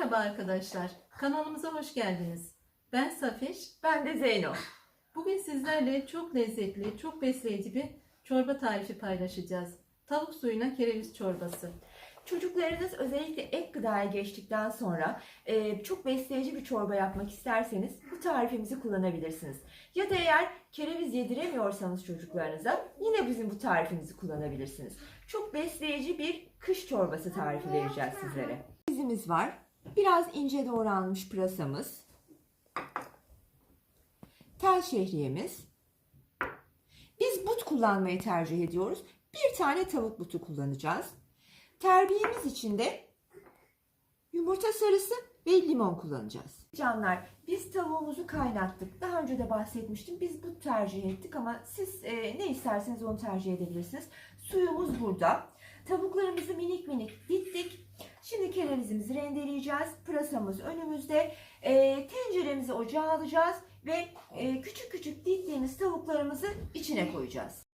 Merhaba arkadaşlar. Kanalımıza hoş geldiniz. Ben Safiş. Ben de Zeyno. Bugün sizlerle çok lezzetli, çok besleyici bir çorba tarifi paylaşacağız. Tavuk suyuna kereviz çorbası. Çocuklarınız özellikle ek gıdaya geçtikten sonra e, çok besleyici bir çorba yapmak isterseniz bu tarifimizi kullanabilirsiniz. Ya da eğer kereviz yediremiyorsanız çocuklarınıza yine bizim bu tarifimizi kullanabilirsiniz. Çok besleyici bir kış çorbası tarifi vereceğiz sizlere. Bizimiz var. Biraz ince doğranmış pırasamız. Tel şehriyemiz. Biz but kullanmayı tercih ediyoruz. Bir tane tavuk butu kullanacağız. Terbiyemiz için de yumurta sarısı ve limon kullanacağız. Canlar biz tavuğumuzu kaynattık. Daha önce de bahsetmiştim. Biz but tercih ettik ama siz e, ne isterseniz onu tercih edebilirsiniz. Suyumuz burada. Tavuklarımızı minik minik dittik. Şimdi kerevizimizi rendeleyeceğiz. Pırasamız önümüzde. E, tenceremizi ocağa alacağız ve e, küçük küçük dittiğimiz tavuklarımızı içine koyacağız.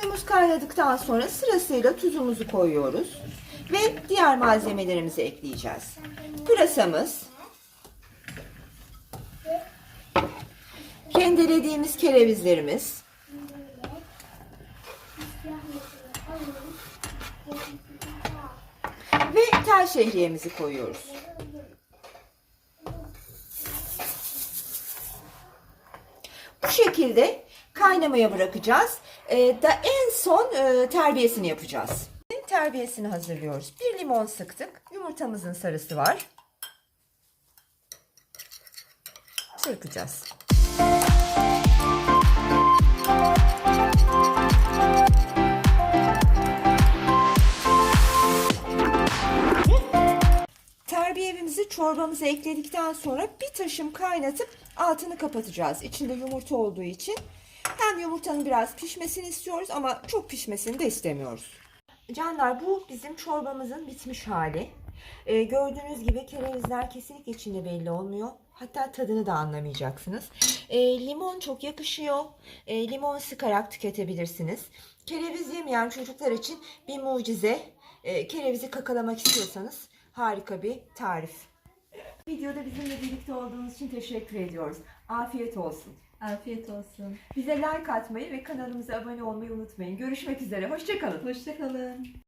Suyumuz kaynadıktan sonra sırasıyla tuzumuzu koyuyoruz. Ve diğer malzemelerimizi ekleyeceğiz. Pırasamız. Rendelediğimiz kerevizlerimiz. Ve tel şehriyemizi koyuyoruz. Bu şekilde kaynamaya bırakacağız. Ee, da en son e, terbiyesini yapacağız. Terbiyesini hazırlıyoruz. Bir limon sıktık. Yumurtamızın sarısı var. Çırpacağız. Terbiyemizi çorbamıza ekledikten sonra bir taşım kaynatıp altını kapatacağız. İçinde yumurta olduğu için hem yumurtanın biraz pişmesini istiyoruz ama çok pişmesini de istemiyoruz. Canlar bu bizim çorbamızın bitmiş hali. Ee, gördüğünüz gibi kerevizler kesinlikle içinde belli olmuyor. Hatta tadını da anlamayacaksınız. Ee, limon çok yakışıyor. Ee, limon sıkarak tüketebilirsiniz. Kereviz yemeyen çocuklar için bir mucize. Ee, kerevizi kakalamak istiyorsanız harika bir tarif. Videoda bizimle birlikte olduğunuz için teşekkür ediyoruz. Afiyet olsun. Afiyet olsun. Bize like atmayı ve kanalımıza abone olmayı unutmayın. Görüşmek üzere. Hoşçakalın. Hoşçakalın.